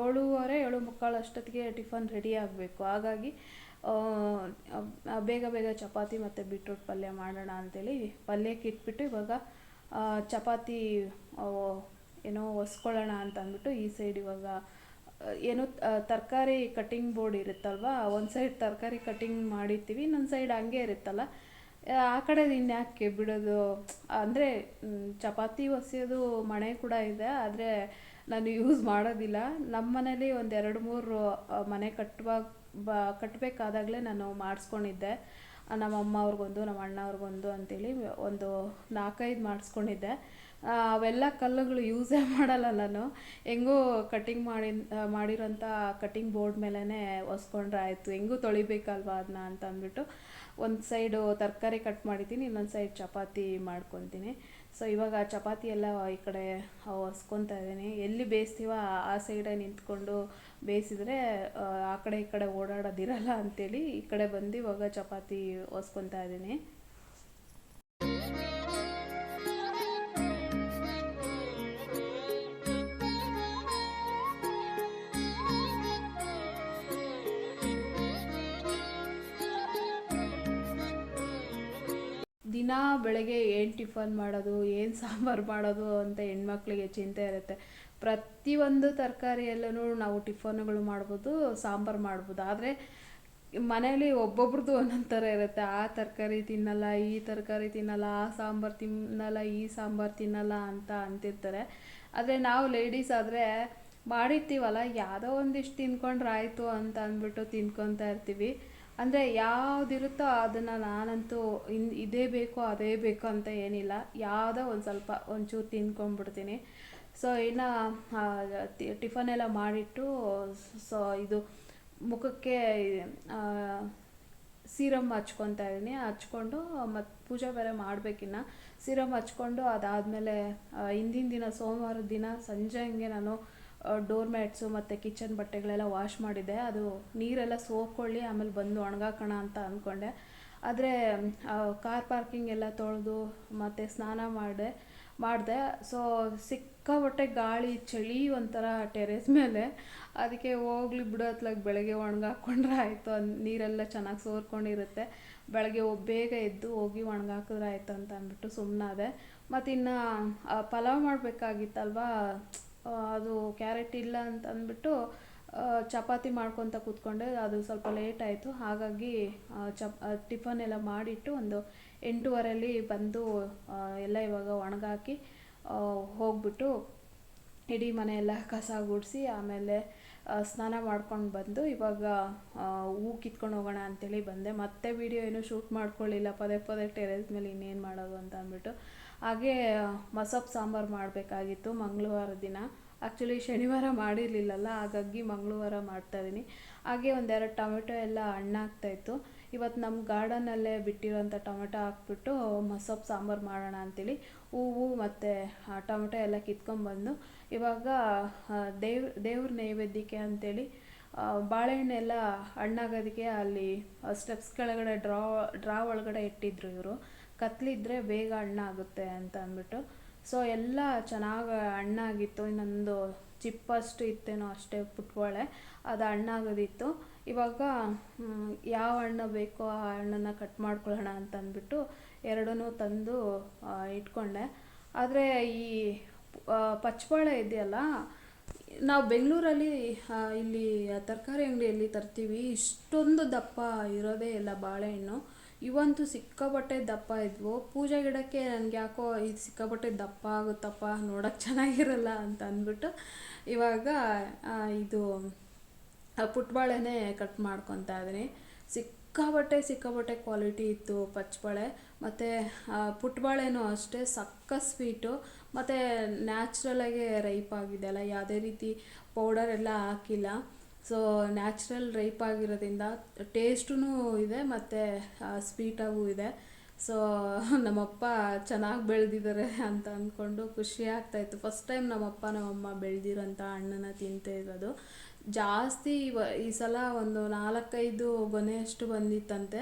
ಏಳೂವರೆ ಏಳು ಮುಕ್ಕಾಲು ಅಷ್ಟೊತ್ತಿಗೆ ಟಿಫನ್ ರೆಡಿ ಆಗಬೇಕು. ಹಾಗಾಗಿ ಆ, ಆ, ಬೇಗ ಬೇಗ ಚಪಾತಿ ಮತ್ತು ಬೀಟ್ರೋಟ್ ಪಲ್ಯ ಮಾಡೋಣ ಅಂತೇಳಿ ಪಲ್ಯಕ್ಕೆ ಇಟ್ಬಿಟ್ಟು ಇವಾಗ ಚಪಾತಿ ಆ, ಏನೋ ಒಸ್ಕೊಳ್ಳೋಣ ಅಂತ ಅಂದ್ಬಿಟ್ಟು ಈ ಸೈಡ್ ಇವಾಗ ಏನೋ ತರಕಾರಿ ಕಟ್ಟಿಂಗ್ ಬೋರ್ಡ್ ಇರುತ್ತಲ್ವ ಒಂದು ಸೈಡ್ ತರಕಾರಿ ಕಟ್ಟಿಂಗ್ ಮಾಡಿರ್ತೀವಿ ಇನ್ನೊಂದು ಸೈಡ್ ಹಂಗೆ ಇರುತ್ತಲ್ಲ ಆ, ಕಡೆ ಇನ್ಯಾಕೆ ಬಿಡೋದು? ಅಂದರೆ ಚಪಾತಿ ಒಸೆಯೋದು ಮಣೆ ಕೂಡ ಇದೆ ಆದರೆ ನಾನು ಯೂಸ್ ಮಾಡೋದಿಲ್ಲ. ನಮ್ಮ ಮನೇಲಿ ಒಂದು ಎರಡು ಮೂರು ಮನೆ ಕಟ್ಟುವಾಗ ಬ ಕಟ್ಟಬೇಕಾದಾಗಲೇ ನಾನು ಮಾಡಿಸ್ಕೊಂಡಿದ್ದೆ. ನಮ್ಮ ಅಮ್ಮ ಅವ್ರಿಗೊಂದು ನಮ್ಮ ಅಣ್ಣ ಅವ್ರಿಗೊಂದು ಅಂತೇಳಿ ಒಂದು ನಾಲ್ಕೈದು ಮಾಡಿಸ್ಕೊಂಡಿದ್ದೆ. ಅವೆಲ್ಲ ಕಲ್ಲುಗಳು ಯೂಸೇ ಮಾಡಲ್ಲ ನಾನು. ಹೆಂಗೂ ಕಟ್ಟಿಂಗ್ ಮಾಡಿ ಮಾಡಿರೋಂಥ ಕಟ್ಟಿಂಗ್ ಬೋರ್ಡ್ ಮೇಲೇ ಒಸ್ಕೊಂಡ್ರೆ ಆಯಿತು. ಹೆಂಗೂ ತೊಳಿಬೇಕಲ್ವಾ ಅದನ್ನ ಅಂತ ಅಂದ್ಬಿಟ್ಟು ಒಂದು ಸೈಡು ತರಕಾರಿ ಕಟ್ ಮಾಡಿದ್ದೀನಿ ಇನ್ನೊಂದು ಸೈಡ್ ಚಪಾತಿ ಮಾಡ್ಕೊತೀನಿ. ಸೊ ಇವಾಗ ಚಪಾತಿ ಎಲ್ಲ ಈ ಕಡೆ ಒಸ್ಕೊತಾ ಇದ್ದೀನಿ. ಎಲ್ಲಿ ಬೇಯಿಸ್ತೀವೋ ಆ- ಸೈಡೇ ನಿಂತ್ಕೊಂಡು ಬೇಯಿಸಿದ್ರೆ ಆ, ಕಡೆ ಈ ಕಡೆ ಓಡಾಡೋದಿರಲ್ಲ ಅಂತೇಳಿ ಈ ಕಡೆ ಬಂದು ಇವಾಗ ಚಪಾತಿ ಒಸ್ಕೊತಾ ಇದ್ದೀನಿ. ದಿನ ಬೆಳಗ್ಗೆ ಏನು ಟಿಫನ್ ಮಾಡೋದು, ಏನು ಸಾಂಬಾರು ಮಾಡೋದು ಅಂತ ಹೆಣ್ಮಕ್ಳಿಗೆ ಚಿಂತೆ ಇರುತ್ತೆ. ಪ್ರತಿಯೊಂದು ತರಕಾರಿಯಲ್ಲೂ ನಾವು ಟಿಫನ್ಗಳು ಮಾಡ್ಬೋದು, ಸಾಂಬಾರು ಮಾಡ್ಬೋದು. ಆದರೆ ಮನೇಲಿ ಒಬ್ಬೊಬ್ರದ್ದು ಒಂದೊಂದು ಥರ ಇರುತ್ತೆ. ಆ ತರಕಾರಿ ತಿನ್ನಲ್ಲ, ಈ ತರಕಾರಿ ತಿನ್ನಲ್ಲ, ಆ ಸಾಂಬಾರು ತಿನ್ನಲ್ಲ, ಈ ಸಾಂಬಾರು ತಿನ್ನಲ್ಲ ಅಂತ ಅಂತಿರ್ತಾರೆ. ಆದರೆ ನಾವು ಲೇಡೀಸ್ ಆದರೆ ಮಾಡಿರ್ತೀವಲ್ಲ, ಯಾವುದೋ ಒಂದಿಷ್ಟು ತಿನ್ಕೊಂಡ್ರೆ ಆಯಿತು ಅಂತ ಅಂದ್ಬಿಟ್ಟು ತಿನ್ಕೊತಾ ಇರ್ತೀವಿ. ಅಂದರೆ ಯಾವುದಿರುತ್ತೋ ಅದನ್ನು ನಾನಂತೂ ಇನ್ ಇದೇ ಬೇಕು, ಅದೇ ಬೇಕು ಅಂತ ಏನಿಲ್ಲ. ಯಾವುದೋ ಒಂದು ಸ್ವಲ್ಪ ಒಂಚೂರು ತಿನ್ಕೊಂಡ್ಬಿಡ್ತೀನಿ. ಸೊ ಇನ್ನು ಟಿಫನ್ ಎಲ್ಲ ಮಾಡಿಟ್ಟು, ಸೊ, ಇದು ಮುಖಕ್ಕೆ ಸೀರಮ್ ಹಚ್ಕೊತಾ ಇದ್ದೀನಿ. ಹಚ್ಕೊಂಡು ಮತ್ತು ಪೂಜೆ ಬೇರೆ ಮಾಡಬೇಕಿನ್ನ. ಸೀರಮ್ ಹಚ್ಕೊಂಡು ಅದಾದಮೇಲೆ ಹಿಂದಿನ ದಿನ ಸೋಮವಾರದ ದಿನ ಸಂಜೆ ಹಂಗೆ ನಾನು ಡೋರ್ ಮ್ಯಾಟ್ಸು ಮತ್ತು ಕಿಚನ್ ಬಟ್ಟೆಗಳೆಲ್ಲ ವಾಶ್ ಮಾಡಿದ್ದೆ. ಅದು ನೀರೆಲ್ಲ ಸೋಕೊಳ್ಳಿ ಆಮೇಲೆ ಬಂದು ಒಣಗಾಕೋಣ ಅಂತ ಅಂದ್ಕೊಂಡೆ ಆದರೆ ಕಾರ್ ಪಾರ್ಕಿಂಗ್ ಎಲ್ಲ ತೊಳೆದು ಮತ್ತು ಸ್ನಾನ ಮಾಡಿದೆ ಮಾಡಿದೆ. ಸೊ ಸಿಕ್ಕಾಪಟ್ಟೆ ಗಾಳಿ, ಚಳಿ ಒಂಥರ ಟೆರೇಸ್ ಮೇಲೆ. ಅದಕ್ಕೆ ಹೋಗ್ಲಿ ಬಿಡು ಅತ್ಲಾಗ ಬೆಳಗ್ಗೆ ಒಣಗಾಕೊಂಡ್ರೆ ಆಯಿತು. ನೀರೆಲ್ಲ ಚೆನ್ನಾಗಿ ಸೋರ್ಕೊಂಡಿರುತ್ತೆ. ಬೆಳಗ್ಗೆ ಬೇಗ ಎದ್ದು ಹೋಗಿ ಒಣಗಾಕಿದ್ರೆ ಆಯಿತು ಅಂತ ಅಂದ್ಬಿಟ್ಟು ಸುಮ್ಮನಾದೆ ಮತ್ತು ಇನ್ನು ಪಲಾವ್ ಮಾಡಬೇಕಾಗಿತ್ತಲ್ವಾ? ಅದು ಕ್ಯಾರೆಟ್ ಇಲ್ಲ ಅಂತ ಅಂದ್ಬಿಟ್ಟು ಚಪಾತಿ ಮಾಡ್ಕೊತ ಕೂತ್ಕೊಂಡೆ. ಅದು ಸ್ವಲ್ಪ ಲೇಟ್ ಆಯಿತು. ಹಾಗಾಗಿ ಚಪ್ ಟಿಫನ್ ಎಲ್ಲ ಮಾಡಿಟ್ಟು ಒಂದು ಎಂಟೂವರೆಯಲ್ಲಿ ಬಂದು ಎಲ್ಲ ಇವಾಗ ಒಣಗಾಕಿ ಹೋಗ್ಬಿಟ್ಟು ಇಡೀ ಮನೆಯೆಲ್ಲ ಕಸ ಗುಡಿಸಿ, ಆಮೇಲೆ ಸ್ನಾನ ಮಾಡ್ಕೊಂಡು ಬಂದು ಇವಾಗ ಹೂ ಕಿತ್ಕೊಂಡು ಹೋಗೋಣ ಅಂತೇಳಿ ಬಂದೆ. ಮತ್ತೆ ವಿಡಿಯೋ ಏನು ಶೂಟ್ ಮಾಡ್ಕೊಳ್ಳಿಲ್ಲ ಪದೇ ಪದೇ ಟೆರೇಸ್ ಮೇಲೆ ಇನ್ನೇನು ಮಾಡೋದು ಅಂತ ಅಂದ್ಬಿಟ್ಟು. ಹಾಗೆ ಮಸೊಪ್ಪು ಸಾಂಬಾರು ಮಾಡಬೇಕಾಗಿತ್ತು ಮಂಗಳವಾರ ದಿನ. ಆ್ಯಕ್ಚುಲಿ ಶನಿವಾರ ಮಾಡಿರಲಿಲ್ಲಲ್ಲ, ಹಾಗಾಗಿ ಮಂಗಳವಾರ ಮಾಡ್ತಾಯಿದ್ದೀನಿ ಹಾಗೆ ಒಂದೆರಡು ಟೊಮೆಟೊ ಎಲ್ಲ ಹಣ್ಣಾಗ್ತಾಯಿತ್ತು ಇವತ್ತು ನಮ್ಮ ಗಾರ್ಡನಲ್ಲೇ ಬಿಟ್ಟಿರೋಂಥ ಟೊಮೆಟೊ ಹಾಕ್ಬಿಟ್ಟು ಮಸೊಪ್ಪು ಸಾಂಬಾರು ಮಾಡೋಣ ಅಂತೇಳಿ ಹೂವು ಮತ್ತು ಟೊಮೆಟೊ ಎಲ್ಲ ಕಿತ್ಕೊಂಡ್ಬಂದು ಇವಾಗ ದೇವ್ರ ದೇವ್, ದೇವ್ರ ನೈವೇದ್ಯಕ್ಕೆ ಬಾಳೆಹಣ್ಣು ಬಾಳೆಹಣ್ಣೆಲ್ಲ ಹಣ್ಣಾಗೋದಕ್ಕೆ ಅಲ್ಲಿ ಸ್ಟೆಪ್ಸ್ ಕೆಳಗಡೆ ಡ್ರಾ ಡ್ರಾ ಒಳಗಡೆ ಇಟ್ಟಿದ್ರು ಇವರು. ಕತ್ಲಿದ್ರೆ ಬೇಗ ಹಣ್ಣಾಗುತ್ತೆ ಅಂತ ಅಂದ್ಬಿಟ್ಟು. ಸೊ ಎಲ್ಲ ಚೆನ್ನಾಗಿ ಹಣ್ಣಾಗಿತ್ತು ಇನ್ನೊಂದು ಚಿಪ್ಪಷ್ಟು ಇತ್ತೇನೋ ಅಷ್ಟೇ ಪುಟ್ಬಾಳೆ ಅದು ಹಣ್ಣಾಗೋದಿತ್ತು ಇವಾಗ ಯಾವ ಹಣ್ಣು ಬೇಕೋ ಆ ಹಣ್ಣನ್ನು ಕಟ್ ಮಾಡ್ಕೊಳ್ಳೋಣ ಅಂತ ಅಂದ್ಬಿಟ್ಟು ಎರಡನ್ನೂ ತಂದು ಇಟ್ಕೊಂಡೆ. ಆದರೆ ಈ ಪಚ್ಚಬಾಳೆ ಇದೆಯಲ್ಲ, ನಾವು ಬೆಂಗಳೂರಲ್ಲಿ ಇಲ್ಲಿ ತರಕಾರಿ ಅಂಗಡಿಯಲ್ಲಿ ತರ್ತೀವಿ. ಇಷ್ಟೊಂದು ದಪ್ಪ ಇರೋದೇ ಇಲ್ಲ ಬಾಳೆಹಣ್ಣು. ಇವಂತೂ ಸಿಕ್ಕಾಪಟ್ಟೆ ದಪ್ಪ ಇದ್ವು. ಪೂಜಾ ಗಿಡಕ್ಕೆ ನನಗೆ ಯಾಕೋ ಇದು ಸಿಕ್ಕಾಪಟ್ಟೆ ದಪ್ಪ ಆಗುತ್ತಪ್ಪ, ನೋಡೋಕೆ ಚೆನ್ನಾಗಿರಲ್ಲ ಅಂತ ಅಂದ್ಬಿಟ್ಟು ಇವಾಗ ಇದು ಪುಟ್ಬಾಳೆನೇ ಕಟ್ ಮಾಡ್ಕೊತಾ ಇದ್ದೀನಿ. ಸಿಕ್ಕಾಪಟ್ಟೆ ಸಿಕ್ಕಾಪಟ್ಟೆ ಕ್ವಾಲಿಟಿ ಇತ್ತು ಪಚ್ಚಬಾಳೆ. ಮತ್ತು ಪುಟ್ಬಾಳೆನೂ ಅಷ್ಟೇ ಸಕ್ಕ ಸ್ವೀಟು ಮತ್ತು ನ್ಯಾಚುರಲಾಗೆ ರೈಪ್ ಆಗಿದೆ ಅಲ್ಲ, ಯಾವುದೇ ರೀತಿ ಪೌಡರ್ ಎಲ್ಲ ಹಾಕಿಲ್ಲ. ಸೊ ನ್ಯಾಚುರಲ್ ರೈಪ್ ಆಗಿರೋದ್ರಿಂದ ಟೇಸ್ಟೂ ಇದೆ, ಮತ್ತು ಸ್ವೀಟಾಗೂ ಇದೆ. ಸೊ ನಮ್ಮಪ್ಪ ಚೆನ್ನಾಗಿ ಬೆಳೆದಿದ್ದಾರೆ ಅಂತ ಅಂದ್ಕೊಂಡು ಖುಷಿ ಆಗ್ತಾಯಿತ್ತು ಫಸ್ಟ್ ಟೈಮ್ ನಮ್ಮಪ್ಪ, ನಮ್ಮಮ್ಮ ಬೆಳೆದಿರೋಂಥ ಹಣ್ಣನ್ನು ತಿಂತೇ ಇರೋದು. ಜಾಸ್ತಿ ಈ ಸಲ ಒಂದು ನಾಲ್ಕೈದು ಗೊನೆಯಷ್ಟು ಬಂದಿತ್ತಂತೆ.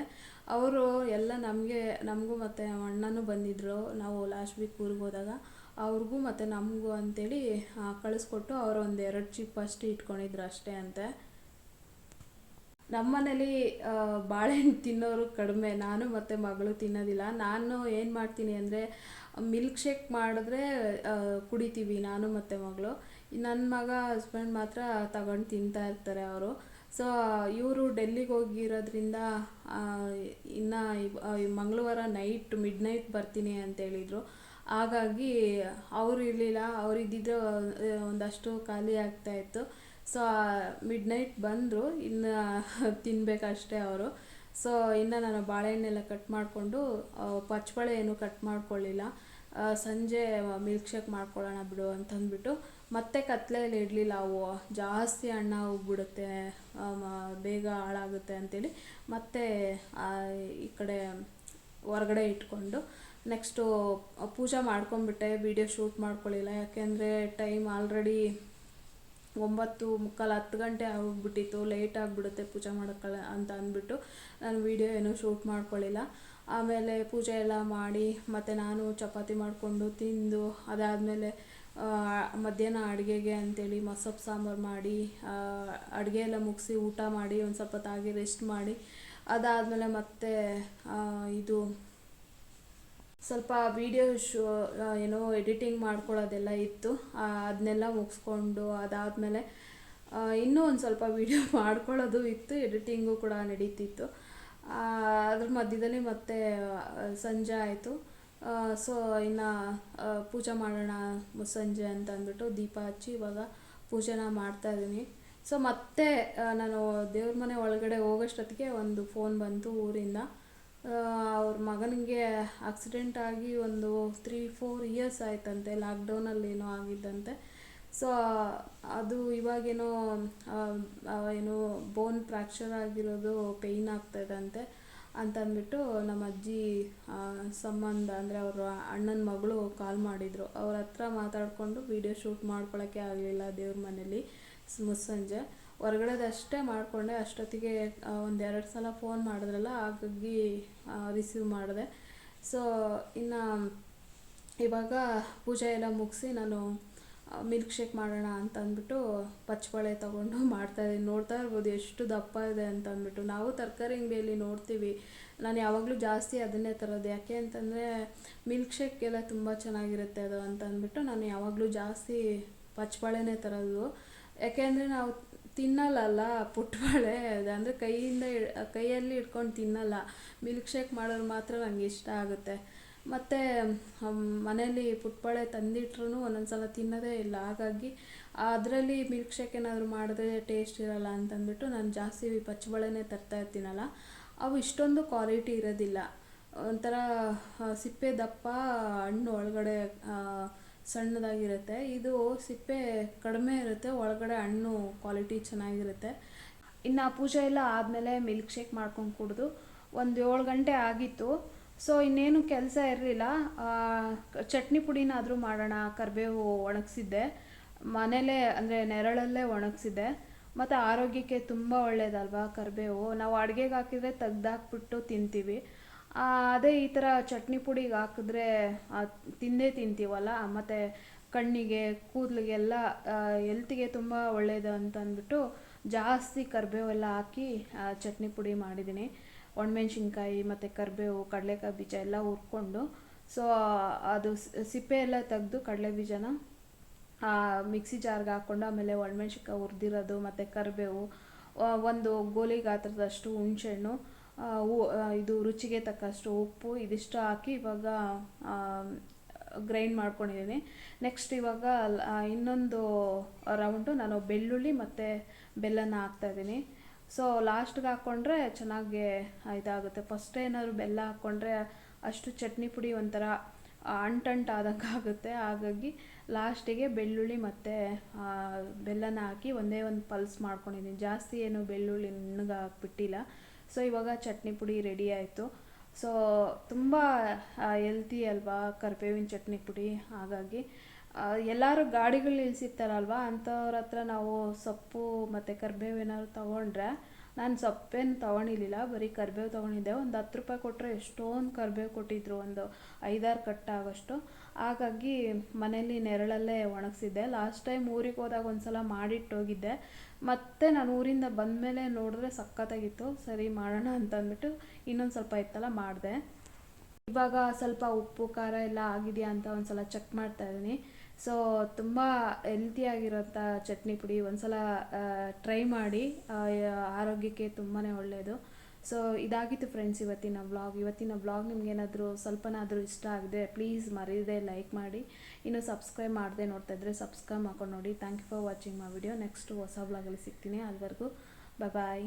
ಅವರು ಎಲ್ಲ ನಮಗೆ, ನಮಗೂ ಮತ್ತು ನಮ್ಮ ಅಣ್ಣನೂ ಬಂದಿದ್ದರು ನಾವು ಲಾಸ್ಟ್ ವೀಕ್ ಊರಿಗೆ ಹೋದಾಗ. ಅವ್ರಿಗೂ ಮತ್ತು ನಮಗೂ ಅಂತೇಳಿ ಆ, ಕಳಿಸ್ಕೊಟ್ಟು ಅವರು ಒಂದು ಎರಡು ಚಿಪ್ ಅಷ್ಟು ಇಟ್ಕೊಂಡಿದ್ರು ಅಷ್ಟೇ ಅಂತೆ. ನಮ್ಮನೇಲಿ ಬಾಳೆಹಣ್ಣು ತಿನ್ನೋರು ಕಡಿಮೆ. ನಾನು ಮತ್ತು ಮಗಳು ತಿನ್ನೋದಿಲ್ಲ. ನಾನು ಏನು ಮಾಡ್ತೀನಿ ಅಂದರೆ ಮಿಲ್ಕ್ ಶೇಕ್ ಮಾಡಿದ್ರೆ ಕುಡಿತೀವಿ ನಾನು ಮತ್ತು ಮಗಳು. ನನ್ನ ಮಗ ಹಸ್ಬೆಂಡ್ ಮಾತ್ರ ತಗೊಂಡು ತಿಂತಾ ಇರ್ತಾರೆ ಅವರು. ಸೊ ಇವರು ಡೆಲ್ಲಿಗೆ ಹೋಗಿರೋದ್ರಿಂದ ಇನ್ನು ಮಂಗಳವಾರ ನೈಟ್ ಮಿಡ್ ನೈಟ್ ಬರ್ತೀನಿ ಅಂತ ಹೇಳಿದರು ಹಾಗಾಗಿ ಅವರು ಇರಲಿಲ್ಲ, ಅವ್ರು ಇದ್ದಿದ್ದರೆ ಒಂದಷ್ಟು ಖಾಲಿ ಆಗ್ತಾ ಇತ್ತು. ಸೊ ಮಿಡ್ ನೈಟ್ ಬಂದರು, ಇನ್ನು ತಿನ್ನಬೇಕಷ್ಟೇ ಅವರು. ಸೊ ಇನ್ನು ನಾನು ಬಾಳೆಹಣ್ಣೆಲ್ಲ ಕಟ್ ಮಾಡಿಕೊಂಡು ಪಚ್ಚಬಾಳೆ ಏನು ಕಟ್ ಮಾಡ್ಕೊಳ್ಳಿಲ್ಲ. ಸಂಜೆ ಮಿಲ್ಕ್ ಶೇಕ್ ಮಾಡ್ಕೊಳ್ಳೋಣ ಬಿಡು ಅಂತಂದ್ಬಿಟ್ಟು, ಮತ್ತೆ ಕತ್ಲೆಯಲ್ಲಿ ಇಡಲಿಲ್ಲ ಅವು. ಜಾಸ್ತಿ ಅಣ್ಣ ಹೋಗ್ಬಿಡುತ್ತೆ ಬೇಗ ಹಾಳಾಗುತ್ತೆ ಅಂತೇಳಿ, ಮತ್ತೆ ಈ ಕಡೆ ಹೊರಗಡೆ ಇಟ್ಕೊಂಡು ನೆಕ್ಸ್ಟು ಪೂಜೆ ಮಾಡ್ಕೊಂಬಿಟ್ಟೆ ವಿಡಿಯೋ ಶೂಟ್ ಮಾಡ್ಕೊಳ್ಳಿಲ್ಲ. ಯಾಕೆಂದರೆ ಟೈಮ್ ಆಲ್ರೆಡಿ ಒಂಬತ್ತು ಮುಕ್ಕಾಲು ಹತ್ತು ಗಂಟೆ ಆಗೋಗ್ಬಿಟ್ಟಿತ್ತು ಲೇಟ್ ಆಗಿಬಿಡುತ್ತೆ ಪೂಜೆ ಮಾಡೋಕ್ಕಲ್ಲ ಅಂತ ಅಂದ್ಬಿಟ್ಟು ನಾನು ವೀಡಿಯೋ ಏನೂ ಶೂಟ್ ಮಾಡ್ಕೊಳ್ಳಿಲ್ಲ. ಆಮೇಲೆ ಪೂಜೆ ಎಲ್ಲ ಮಾಡಿ, ಮತ್ತು ನಾನು ಚಪಾತಿ ಮಾಡಿಕೊಂಡು ತಿಂದು, ಅದಾದಮೇಲೆ ಮಧ್ಯಾಹ್ನ ಅಡುಗೆಗೆ ಅಂತೇಳಿ ಮಸೊಪ್ಪು ಸಾಂಬಾರು ಮಾಡಿ ಅಡುಗೆ ಎಲ್ಲ ಮುಗಿಸಿ ಊಟ ಮಾಡಿ, ಒಂದು ಸ್ವಲ್ಪ ತಾಗಿ ರೆಸ್ಟ್ ಮಾಡಿ, ಅದಾದಮೇಲೆ ಮತ್ತೆ ಇದು ಸ್ವಲ್ಪ ವೀಡಿಯೋ ಶೋ ಏನೋ ಎಡಿಟಿಂಗ್ ಮಾಡ್ಕೊಳ್ಳೋದೆಲ್ಲ ಇತ್ತು. ಅದನ್ನೆಲ್ಲ ಮುಗಿಸ್ಕೊಂಡು ಅದಾದಮೇಲೆ ಇನ್ನೂ ಒಂದು ಸ್ವಲ್ಪ ವೀಡಿಯೋ ಮಾಡ್ಕೊಳ್ಳೋದು ಇತ್ತು. ಎಡಿಟಿಂಗು ಕೂಡ ನಡೀತಿತ್ತು. ಅದ್ರ ಮಧ್ಯದಲ್ಲಿ ಮತ್ತೆ ಸಂಜೆ ಆಯಿತು. ಸೊ ಇನ್ನು ಪೂಜೆ ಮಾಡೋಣ ಸಂಜೆ ಅಂತ ಅಂದ್ಬಿಟ್ಟು ದೀಪ ಹಚ್ಚಿ ಇವಾಗ ಪೂಜೆನ ಮಾಡ್ತಾ ಇದ್ದೀನಿ ಸೊ ಮತ್ತೆ ನಾನು ದೇವ್ರ ಮನೆ ಒಳಗಡೆ ಹೋಗೋಷ್ಟೊತ್ತಿಗೆ ಒಂದು ಫೋನ್ ಬಂತು ಊರಿಂದ. ಅವ್ರ ಮಗನಿಗೆ ಆಕ್ಸಿಡೆಂಟ್ ಆಗಿ ಒಂದು ತ್ರೀ ಫೋರ್ ಇಯರ್ಸ್ ಆಯ್ತಂತೆ ಲಾಕ್ಡೌನಲ್ಲಿ ಏನೋ ಆಗಿದ್ದಂತೆ. ಸೊ ಅದು ಇವಾಗೇನೋ ಏನೋ ಬೋನ್ ಫ್ರ್ಯಾಕ್ಚರ್ ಆಗಿರೋದು ಪೇಯ್ನ್ ಆಗ್ತದಂತೆ ಅಂತಂದ್ಬಿಟ್ಟು ನಮ್ಮ ಅಜ್ಜಿ ಸಂಬಂಧ ಅಂದರೆ ಅವ್ರ ಅಣ್ಣನ ಮಗಳು ಕಾಲ್ ಮಾಡಿದರು. ಅವ್ರ ಹತ್ರ ಮಾತಾಡಿಕೊಂಡು ವೀಡಿಯೋ ಶೂಟ್ ಮಾಡ್ಕೊಳ್ಳೋಕ್ಕೆ ಆಗಲಿಲ್ಲ ದೇವ್ರ ಮನೇಲಿ, ಸ್- ಮುಸ್ಸಂಜೆ ಹೊರಗಡೆದಷ್ಟೇ ಮಾಡಿಕೊಂಡೆ, ಅಷ್ಟೊತ್ತಿಗೆ ಒಂದು ಎರಡು ಸಲ ಫೋನ್ ಮಾಡಿದ್ರಲ್ಲ, ಹಾಗಾಗಿ ರಿಸೀವ್ ಮಾಡಿದೆ. ಸೊ ಇನ್ನು, ಇವಾಗ ಪೂಜೆ ಎಲ್ಲ ಮುಗಿಸಿ ನಾನು ಮಿಲ್ಕ್ ಶೇಕ್ ಮಾಡೋಣ ಅಂತ ಅಂದ್ಬಿಟ್ಟು ಪಚ್ಚಬಾಳೆ ತೊಗೊಂಡು ಮಾಡ್ತಾಯಿದ್ದೀನಿ ನೋಡ್ತಾ ಇರ್ಬೋದು ಎಷ್ಟು ದಪ್ಪ ಇದೆ ಅಂತ ಅಂದ್ಬಿಟ್ಟು. ನಾವು ತರಕಾರಿ ಅಂಗಡಿಯಲ್ಲಿ ನೋಡ್ತೀವಿ. ನಾನು ಯಾವಾಗಲೂ ಜಾಸ್ತಿ ಅದನ್ನೇ ತರೋದು. ಯಾಕೆ ಅಂತಂದರೆ ಮಿಲ್ಕ್ ಶೇಕ್ ಎಲ್ಲ ತುಂಬ ಚೆನ್ನಾಗಿರುತ್ತೆ ಅದು ಅಂತ ಅಂದ್ಬಿಟ್ಟು ನಾನು ಯಾವಾಗಲೂ ಜಾಸ್ತಿ ಪಚ್ಚಬಾಳೆನೇ ತರೋದು. ಯಾಕೆಂದರೆ ನಾವು ತಿನ್ನಲ್ಲಲ್ಲ ಪುಟ್ಬಾಳೆ ಅಂದರೆ ಕೈಯಿಂದ ಕೈಯಲ್ಲಿ ಇಟ್ಕೊಂಡು ತಿನ್ನಲ್ಲ. ಮಿಲ್ಕ್ ಶೇಕ್ ಮಾಡೋರು ಮಾತ್ರ ನನಗೆ ಇಷ್ಟ ಆಗುತ್ತೆ. ಮತ್ತು ಮನೇಲಿ ಪುಟ್ಬಾಳೆ ಒಂದೊಂದು ಸಲ ತಿನ್ನೋದೇ ಇಲ್ಲ. ಹಾಗಾಗಿ ಅದರಲ್ಲಿ ಮಿಲ್ಕ್ ಶೇಕ್ ಏನಾದರೂ ಮಾಡಿದ್ರೆ ಟೇಸ್ಟ್ ಇರಲ್ಲ ಅಂತಂದ್ಬಿಟ್ಟು ನಾನು ಜಾಸ್ತಿ ಪಚ್ಚಬಾಳೆನೇ ತರ್ತಾ ಇರ್ತೀನಲ್ಲ, ಅವು ಇಷ್ಟೊಂದು ಕ್ವಾಲಿಟಿ ಇರೋದಿಲ್ಲ. ಒಂಥರ ಸಿಪ್ಪೆ ದಪ್ಪ ಹಣ್ಣು ಒಳಗಡೆ ಸಣ್ಣದಾಗಿರುತ್ತೆ. ಇದು ಸಿಪ್ಪೆ ಕಡಿಮೆ ಇರುತ್ತೆ, ಒಳಗಡೆ ಹಣ್ಣು ಕ್ವಾಲಿಟಿ ಚೆನ್ನಾಗಿರುತ್ತೆ. ಇನ್ನು ಪೂಜೆ ಎಲ್ಲ ಆದಮೇಲೆ ಮಿಲ್ಕ್ ಶೇಕ್ ಮಾಡ್ಕೊಂಡು ಕುಡಿದು ಒಂದು ಏಳು ಗಂಟೆ ಆಗಿತ್ತು. ಸೊ ಇನ್ನೇನು ಕೆಲಸ ಇರಲಿಲ್ಲ. ಚಟ್ನಿ ಪುಡಿನಾದರೂ ಮಾಡೋಣ, ಕರಿಬೇವು ಒಣಗಿಸಿದ್ದೆ. ಮನೇಲೇ ಅಂದರೆ ನೆರಳಲ್ಲೇ ಒಣಗಿಸಿದ್ದೆ. ಮತ್ತು ಆರೋಗ್ಯಕ್ಕೆ ತುಂಬ ಒಳ್ಳೆಯದಲ್ವಾ ಕರಿಬೇವು? ನಾವು ಅಡುಗೆಗೆ ಹಾಕಿದರೆ ತೆಗ್ದಾಕ್ಬಿಟ್ಟು ತಿಂತೀವಿ. ಅದೇ ಈ ಥರ ಚಟ್ನಿ ಪುಡಿಗೆ ಹಾಕಿದ್ರೆ ತಿಂದೇ ತಿಂತೀವಲ್ಲ, ಮತ್ತು ಕಣ್ಣಿಗೆ ಕೂದಲಿಗೆಲ್ಲ ಎಲ್ತಿಗೆ ತುಂಬ ಒಳ್ಳೆಯದು ಅಂತ ಅಂದ್ಬಿಟ್ಟು ಜಾಸ್ತಿ ಕರಿಬೇವೆಲ್ಲ ಹಾಕಿ ಚಟ್ನಿ ಪುಡಿ ಮಾಡಿದ್ದೀನಿ. ಒಣಮೆಣ್ಸಿನ್ಕಾಯಿ ಮತ್ತು ಕರಿಬೇವು, ಕಡಲೆಕಾಯಿ ಬೀಜ ಎಲ್ಲ ಹುರ್ಕೊಂಡು ಸೊ ಅದು ಸಿಪ್ಪೆ ಎಲ್ಲ ತೆಗೆದು ಕಡಲೆ ಬೀಜನ ಮಿಕ್ಸಿ ಜಾರ್ಗೆ ಹಾಕ್ಕೊಂಡು, ಆಮೇಲೆ ಒಣಮೆಣ್ಸಿನ್ಕಾಯಿ ಹುರಿದಿರೋದು, ಮತ್ತು ಕರಿಬೇವು ಒಂದು ಗೋಲಿ ಗಾತ್ರದಷ್ಟು ಹುಣಸೆಹಣ್ಣು ಇದು ರುಚಿಗೆ ತಕ್ಕಷ್ಟು ಉಪ್ಪು ಇದಿಷ್ಟು ಹಾಕಿ ಇವಾಗ ಗ್ರೈಂಡ್ ಮಾಡ್ಕೊಂಡಿದ್ದೀನಿ. ನೆಕ್ಸ್ಟ್ ಇವಾಗ ಇನ್ನೊಂದು ರೌಂಡು ನಾನು ಬೆಳ್ಳುಳ್ಳಿ ಮತ್ತು ಬೆಲ್ಲನ ಹಾಕ್ತಾಯಿದ್ದೀನಿ ಸೊ ಲಾಸ್ಟ್ಗೆ ಹಾಕ್ಕೊಂಡ್ರೆ ಚೆನ್ನಾಗಿ ಇದಾಗುತ್ತೆ. ಫಸ್ಟ್ ಏನಾದ್ರು ಬೆಲ್ಲ ಹಾಕ್ಕೊಂಡ್ರೆ ಅಷ್ಟು ಚಟ್ನಿ ಪುಡಿ ಒಂಥರ ಅಂಟಂಟ್ ಆದಂಗೆ ಆಗುತ್ತೆ. ಹಾಗಾಗಿ ಲಾಸ್ಟಿಗೆ ಬೆಳ್ಳುಳ್ಳಿ ಮತ್ತು ಬೆಲ್ಲನ ಹಾಕಿ ಒಂದೇ ಒಂದು ಪಲ್ಸ್ ಮಾಡ್ಕೊಂಡಿದ್ದೀನಿ. ಜಾಸ್ತಿ ಏನು ಬೆಳ್ಳುಳ್ಳಿ ನುಣ್ಣಗೆ ಹಾಕ್ಬಿಟ್ಟಿಲ್ಲ. ಸೊ ಇವಾಗ ಚಟ್ನಿ ಪುಡಿ ರೆಡಿ ಆಯಿತು. ಸೊ ತುಂಬ ಎಲ್ತಿ ಅಲ್ವಾ, ಕರಿಬೇವಿನ ಚಟ್ನಿ ಪುಡಿ? ಹಾಗಾಗಿ ಎಲ್ಲರೂ ಗಾಡಿಗಳು ಇಳಿಸಿರ್ತಾರಲ್ವ ಅಂಥವ್ರ ಹತ್ರ ನಾವು ಸೊಪ್ಪು ಮತ್ತು ಕರಿಬೇವು ಏನಾದ್ರು ತೊಗೊಂಡ್ರೆ, ನಾನು ಸೊಪ್ಪೇನು ತೊಗೊಂಡಿಲ್ಲ ಬರೀ ಕರಿಬೇವು ತೊಗೊಂಡಿದ್ದೆ. ಒಂದು ಹತ್ತು ರೂಪಾಯಿ ಕೊಟ್ಟರೆ ಎಷ್ಟೊಂದು ಕರಿಬೇವು ಕೊಟ್ಟಿದ್ರು, ಒಂದು ಐದಾರು ಕಟ್ಟಾಗೋಷ್ಟು. ಹಾಗಾಗಿ ಮನೇಲಿ ನೆರಳಲ್ಲೇ ಒಣಗಿಸಿದ್ದೆ. ಲಾಸ್ಟ್ ಟೈಮ್ ಊರಿಗೆ ಹೋದಾಗ ಒಂದು ಸಲ ಮಾಡಿಟ್ಟೋಗಿದ್ದೆ ಮತ್ತೆ ನಾನು ಊರಿಂದ ಬಂದ ಮೇಲೆ ನೋಡಿದ್ರೆ ಸಖತ್ತಾಗಿತ್ತು. ಸರಿ ಮಾಡೋಣ ಅಂತ ಅಂದ್ಬಿಟ್ಟು ಇನ್ನೊಂದು ಸ್ವಲ್ಪ ಇತ್ತಲ್ಲ ಮಾಡಿದೆ. ಇವಾಗ ಸ್ವಲ್ಪ ಉಪ್ಪು, ಖಾರ ಎಲ್ಲ ಆಗಿದೆಯಾ ಅಂತ ಒಂದ್ಸಲ ಚೆಕ್ ಮಾಡ್ತಾ ಇದ್ದೀನಿ. ಸೊ ತುಂಬ ಹೆಲ್ತಿಯಾಗಿರೋಂಥ ಚಟ್ನಿ ಪುಡಿ ಒಂದ್ಸಲ ಟ್ರೈ ಮಾಡಿ. ಆರೋಗ್ಯಕ್ಕೆ ತುಂಬಾ ಒಳ್ಳೆಯದು ಸೊ ಇದಾಗಿತ್ತು ಫ್ರೆಂಡ್ಸ್ ಇವತ್ತಿನ ವ್ಲಾಗ್ ಇವತ್ತಿನ ವ್ಲಾಗ್ ನಿಮ್ಗೇನಾದರೂ ಸ್ವಲ್ಪನಾದರೂ ಇಷ್ಟ ಆಗಿದೆ ಪ್ಲೀಸ್ ಮರೀದೆ ಲೈಕ್ ಮಾಡಿ. ಇನ್ನು ಸಬ್ಸ್ಕ್ರೈಬ್ ಮಾಡದೆ ನೋಡ್ತಾ ಇದ್ದರೆ ಸಬ್ಸ್ಕ್ರೈಬ್ ಮಾಡ್ಕೊಂಡು ನೋಡಿ. Thank you for watching my video next ಹೊಸ ವ್ಲಾಗಲ್ಲಿ ಸಿಗ್ತೀನಿ. ಅಲ್ಲಿವರೆಗೂ ಬಾಯ್